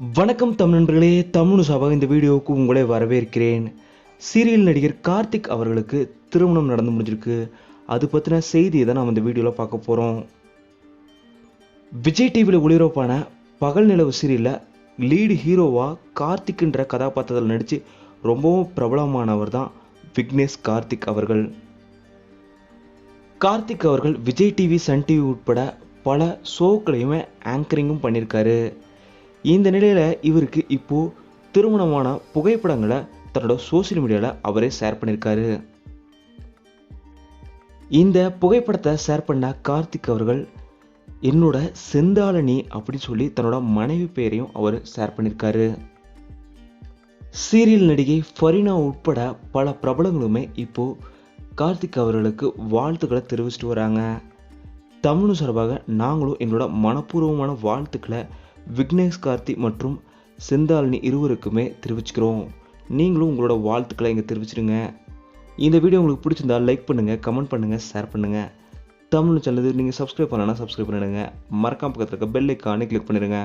வணக்கம் தமிழ் நண்பர்களே தமிழ் சபா இந்த வீடியோவுக்கு உங்களை வரவேற்கிறேன். சீரியல் நடிகர் கார்த்திக் அவர்களுக்கு திருமணம் நடந்து முடிஞ்சிருக்கு. அது பற்றின செய்தியை தான் நம்ம இந்த வீடியோவில் பார்க்க போகிறோம் விஜய் டிவியில் ஒளிபரப்பான பகல் நிலவு சீரியலில் லீடு ஹீரோவாக கார்த்திக்ன்ற கதாபாத்திரத்தில் நடித்து ரொம்பவும் பிரபலமானவர் தான் விக்னேஷ் கார்த்திக் அவர்கள். கார்த்திக் அவர்கள் விஜய் டிவி சன் டிவி உட்பட பல ஷோக்களையுமே ஆங்கரிங்கும் பண்ணியிருக்காரு. இந்த நிலையில் இவருக்கு இப்போது திருமணமான புகைப்படங்களை தன்னோட சோஷியல் மீடியாவில் அவரே ஷேர் பண்ணியிருக்காரு. இந்த புகைப்படத்தை ஷேர் பண்ண கார்த்திக் அவர்கள் என்னோட செந்தாளனி அப்படின்னு சொல்லி தன்னோட மனைவி பெயரையும் அவர் ஷேர் பண்ணியிருக்காரு. சீரியல் நடிகை ஃபரீனா உட்பட பல பிரபலங்களுமே இப்போது கார்த்திக் அவர்களுக்கு வாழ்த்துக்களை தெரிவிச்சிட்டு வராங்க. தமிழ் சார்பாக நாங்களும் எங்களோட மனப்பூர்வமான வாழ்த்துக்களை விக்னேஷ் கார்த்தி மற்றும் செந்தாலினி இருவருக்குமே தெரிவிச்சுக்கிறோம். நீங்களும் உங்களோட வாழ்த்துக்களை இங்கே தெரிவிச்சிடுங்க இந்த வீடியோ உங்களுக்கு பிடிச்சிருந்தா லைக் பண்ணுங்கள் கமெண்ட் பண்ணுங்கள் ஷேர் பண்ணுங்கள் தமிழ் சேனல் நீங்கள் சப்ஸ்கிரைப் பண்ணலன்னா சப்ஸ்கிரைப் பண்ணிடுங்க. மறக்காம பக்கத்தில் இருக்க பெல் ஐக்கானே கிளிக் பண்ணிடுங்க.